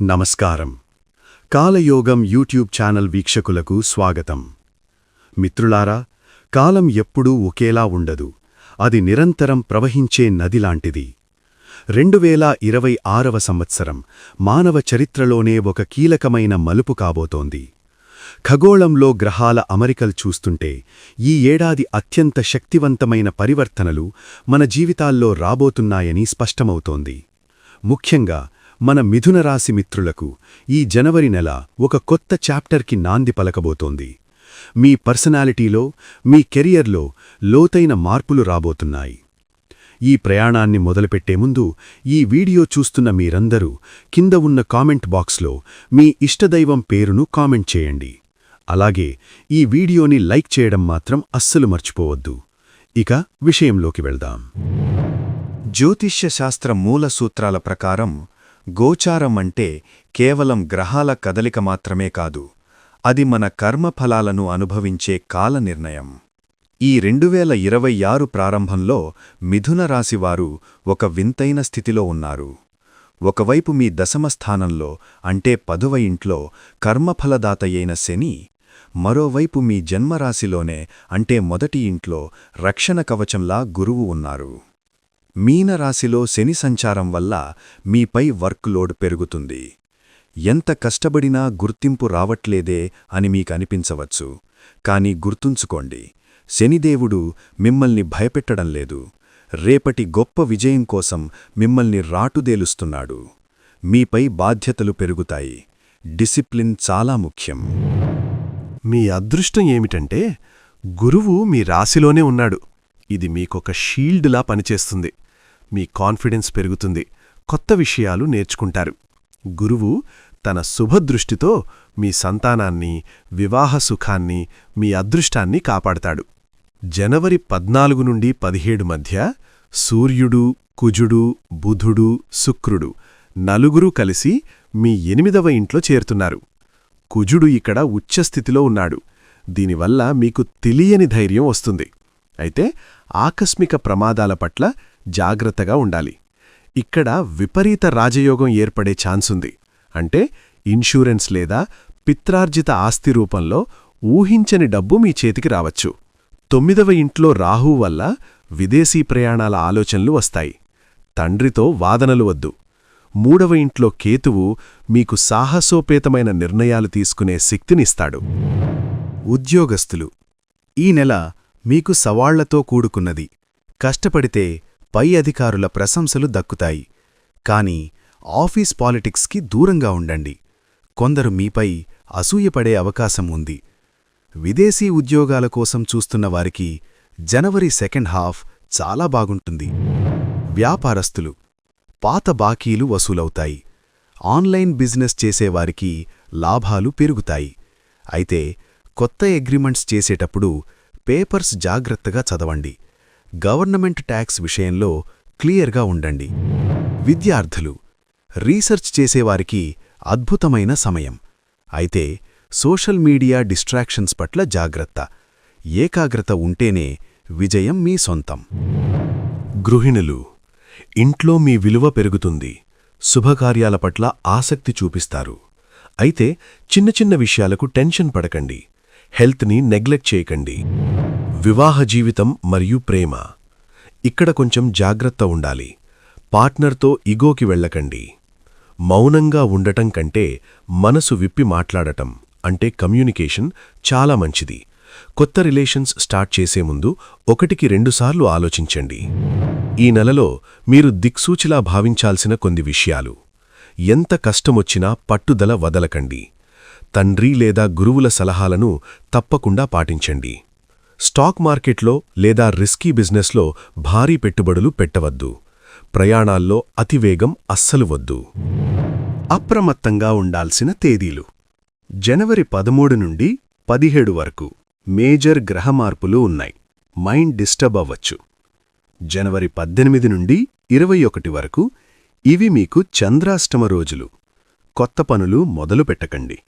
నమస్కారం. కాలయోగం YouTube channel వీక్షకులకు స్వాగతం. మిత్రులారా కాలం ఎప్పుడూ ఒకేలా ఉండదు. అది నిరంతరం ప్రవహించే నదిలాంటిది. రెండు వేల ఇరవై ఆరవ సంవత్సరం మానవ చరిత్రలోనే ఒక కీలకమైన మలుపు కాబోతోంది. ఖగోళంలో గ్రహాల అమరికలు చూస్తుంటే ఈ ఏడాది అత్యంత శక్తివంతమైన పరివర్తనలు మన జీవితాల్లో రాబోతున్నాయని స్పష్టమవుతోంది. ముఖ్యంగా మన మిథున రాశి మిత్రులకు ఈ జనవరి నెల ఒక కొత్త చాప్టర్కి నాంది పలకబోతోంది. మీ పర్సనాలిటీలో మీ కెరియర్లో లోతైన మార్పులు రాబోతున్నాయి. ఈ ప్రయాణాన్ని మొదలుపెట్టే ముందు ఈ వీడియో చూస్తున్న మీరందరూ కింద ఉన్న కామెంట్ బాక్స్లో మీ ఇష్టదైవం పేరును కామెంట్ చేయండి. అలాగే ఈ వీడియోని లైక్ చేయడం మాత్రం అస్సలు మర్చిపోవద్దు. ఇక విషయంలోకి వెళ్దాం. జ్యోతిష్య శాస్త్ర మూల సూత్రాల ప్రకారం గోచారం అంటే కేవలం గ్రహాల కదలిక మాత్రమే కాదు అది మన కర్మఫలాలను అనుభవించే కాల నిర్ణయం ఈ రెండు వేల ఇరవై ఆరు ప్రారంభంలో మిథున రాశివారు ఒక వింతైన స్థితిలో ఉన్నారు. ఒకవైపు మీ దశమ స్థానంలో అంటే పదువ ఇంట్లో కర్మఫలదాతయైన శని మరోవైపు మీ జన్మరాశిలోనే అంటే మొదటి ఇంట్లో రక్షణ కవచంలా గురువు ఉన్నారు. మీనరాశిలో శని సంచారం వల్ల మీపై వర్క్ లోడ్ పెరుగుతుంది. ఎంత కష్టపడినా గుర్తింపు రావట్లేదే అని మీకనిపించవచ్చు. కాని గుర్తుంచుకోండి శనిదేవుడు మిమ్మల్ని భయపెట్టడం లేదు. రేపటి గొప్ప విజయం కోసం మిమ్మల్ని రాటుదేలుస్తున్నాడు. మీపై బాధ్యతలు పెరుగుతాయి. డిసిప్లిన్ చాలా ముఖ్యం. మీ అదృష్టం ఏమిటంటే గురువు మీ రాశిలోనే ఉన్నాడు. ఇది మీకొక షీల్డ్లా పనిచేస్తుంది. మీ కాన్ఫిడెన్స్ పెరుగుతుంది. కొత్త విషయాలు నేర్చుకుంటారు. గురువు తన శుభదృష్టితో మీ సంతానాన్ని వివాహ సుఖాన్ని మీ అదృష్టాన్ని కాపాడతాడు. జనవరి పద్నాలుగు నుండి పదిహేడు మధ్య సూర్యుడు కుజుడు బుధుడు శుక్రుడు నలుగురూ కలిసి మీ ఎనిమిదవ ఇంట్లో చేరుతున్నారు. కుజుడు ఇక్కడ ఉచ్చస్థితిలో ఉన్నాడు. దీనివల్ల మీకు తెలియని ధైర్యం వస్తుంది. అయితే ఆకస్మిక ప్రమాదాల పట్ల జాగ్రత్తగా ఉండాలి. ఇక్కడ విపరీత రాజయోగం ఏర్పడే ఛాన్సుంది. అంటే ఇన్షూరెన్స్ లేదా పిత్రార్జిత ఆస్తి రూపంలో ఊహించని డబ్బు మీ చేతికి రావచ్చు. తొమ్మిదవ ఇంట్లో రాహు వల్ల విదేశీ ప్రయాణాల ఆలోచనలు వస్తాయి. తండ్రితో వాదనలు వద్దు. మూడవ ఇంట్లో కేతువు మీకు సాహసోపేతమైన నిర్ణయాలు తీసుకునే శక్తినిస్తాడు. ఉద్యోగస్తులు ఈ నెల మీకు సవాళ్ళతో కూడుకున్నది. కష్టపడితే పై అధికారుల ప్రశంసలు దక్కుతాయి. కాని ఆఫీస్ పాలిటిక్స్కి దూరంగా ఉండండి. కొందరు మీపై అసూయపడే అవకాశం ఉంది. విదేశీ ఉద్యోగాల కోసం చూస్తున్న వారికి జనవరి సెకండ్ హాఫ్ చాలా బాగుంటుంది. వ్యాపారస్తులు పాత బాకీలు వసూలవుతాయి. ఆన్లైన్ బిజినెస్ చేసేవారికి లాభాలు పెరుగుతాయి. అయితే కొత్త అగ్రిమెంట్స్ చేసేటప్పుడు పేపర్స్ జాగ్రత్తగా చదవండి. గవర్నమెంట్ ట్యాక్స్ విషయంలో క్లియర్గా ఉండండి. విద్యార్థులు రీసెర్చ్ చేసేవారికి అద్భుతమైన సమయం. అయితే సోషల్ మీడియా డిస్ట్రాక్షన్స్ పట్ల జాగ్రత్త. ఏకాగ్రత ఉంటేనే విజయం మీ సొంతం. గృహిణులు ఇంట్లో మీ విలువ పెరుగుతుంది. శుభకార్యాల పట్ల ఆసక్తి చూపిస్తారు. అయితే చిన్న చిన్న విషయాలకు టెన్షన్ పడకండి. హెల్త్ని నెగ్లెక్ట్ చేయకండి. వివాహ జీవితం మరియు ప్రేమ. ఇక్కడ కొంచెం జాగ్రత్త ఉండాలి. పార్ట్నర్తో ఇగోకి వెళ్ళకండి. మౌనంగా ఉండటం కంటే మనసు విప్పి మాట్లాడటం అంటే కమ్యూనికేషన్ చాలా మంచిది. కొత్త రిలేషన్స్ స్టార్ట్ చేసే ముందు ఒకటికి రెండుసార్లు ఆలోచించండి. ఈ నెలలో మీరు దిక్సూచిలా భావించాల్సిన కొన్ని విషయాలు. ఎంత కష్టమొచ్చినా పట్టుదల వదలకండి. తండ్రి లేదా గురువుల సలహాలను తప్పకుండా పాటించండి. స్టాక్ మార్కెట్లో లేదా రిస్కీ బిజినెస్లో భారీ పెట్టుబడులు పెట్టవద్దు. ప్రయాణాల్లో అతివేగం అస్సలు వద్దు. అప్రమత్తంగా ఉండాల్సిన తేదీలు. జనవరి పదమూడు నుండి పదిహేడు వరకు మేజర్ గ్రహ మార్పులు ఉన్నాయి. మైండ్ డిస్టర్బ్ అవ్వచ్చు. జనవరి పద్దెనిమిది నుండి ఇరవై ఒకటి వరకు ఇవి మీకు చంద్రాష్టమ రోజులు. కొత్త పనులు మొదలు పెట్టకండి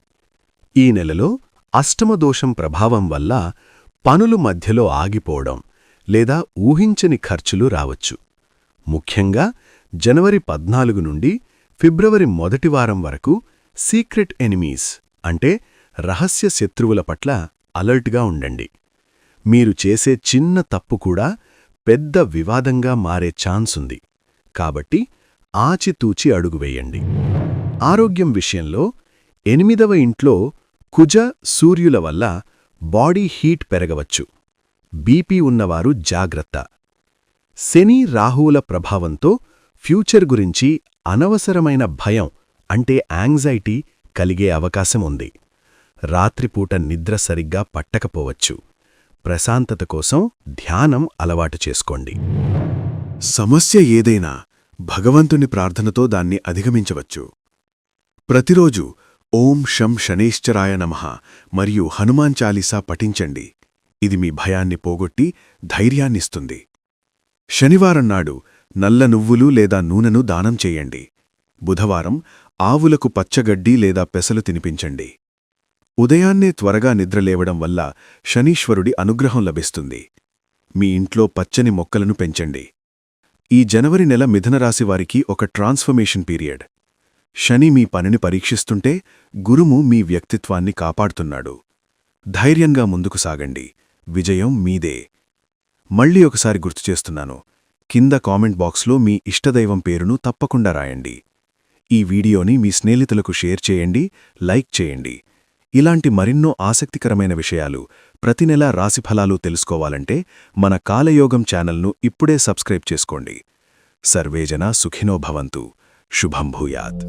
ఈ నెలలో అష్టమదోషం ప్రభావం వల్ల పనులు మధ్యలో ఆగిపోవడం లేదా ఊహించని ఖర్చులు రావచ్చు. ముఖ్యంగా జనవరి పద్నాలుగు నుండి ఫిబ్రవరి మొదటి వారం వరకు సీక్రెట్ ఎనిమీస్ అంటే రహస్య శత్రువుల పట్ల అలర్ట్గా ఉండండి. మీరు చేసే చిన్న తప్పు కూడా పెద్ద వివాదంగా మారే ఛాన్స్ ఉంది. కాబట్టి ఆచితూచి అడుగువేయండి ఆరోగ్యం విషయంలో ఎనిమిదవ ఇంట్లో కుజ సూర్యుల వల్ల బాడీ హీట్ పెరగవచ్చు. బీపీ ఉన్నవారు జాగ్రత్త. శని రాహువుల ప్రభావంతో ఫ్యూచర్ గురించి అనవసరమైన భయం అంటే యాంగ్జైటీ కలిగే అవకాశం ఉంది. రాత్రిపూట నిద్ర సరిగ్గా పట్టకపోవచ్చు. ప్రశాంతత కోసం ధ్యానం అలవాటు చేసుకోండి. సమస్య ఏదైనా భగవంతుని ప్రార్థనతో దాన్ని అధిగమించవచ్చు. ప్రతిరోజు ఓం శం శనేశ్చరాయ నమః. మరియు హనుమాన్ చాలీసా పఠించండి. ఇది మీ భయాన్ని పోగొట్టి ధైర్యాన్నిస్తుంది. శనివారం నాడు నల్ల నువ్వులు లేదా నూనెను దానం చేయండి. బుధవారం ఆవులకు పచ్చగడ్డి లేదా పెసలు తినిపించండి. ఉదయాన్నే త్వరగా నిద్రలేవడం వల్ల శనీశ్వరుడి అనుగ్రహం లభిస్తుంది. మీ ఇంట్లో పచ్చని మొక్కలను పెంచండి. ఈ జనవరి నెల మిథునరాశి వారికి ఒక ట్రాన్స్ఫర్మేషన్ పీరియడ్. శని మీ పనిని పరీక్షిస్తుంటే గురుము మీ వ్యక్తిత్వాన్ని కాపాడుతున్నాడు. ధైర్యంగా ముందుకు సాగండి. విజయం మీదే. మళ్ళీ ఒకసారి గుర్తు చేస్తున్నాను. కింద కామెంట్ బాక్స్లో మీ ఇష్టదైవం పేరును తప్పకుండా రాయండి. ఈ వీడియోని మీ స్నేహితులకు షేర్ చేయండి లైక్ చేయండి. ఇలాంటి మరిన్నో ఆసక్తికరమైన విషయాలు ప్రతి నెలా రాశిఫలాలు తెలుసుకోవాలంటే మన కాలయోగం ఛానల్ను ఇప్పుడే సబ్స్క్రైబ్ చేసుకోండి. సర్వేజన సుఖినో शुभम भूयात.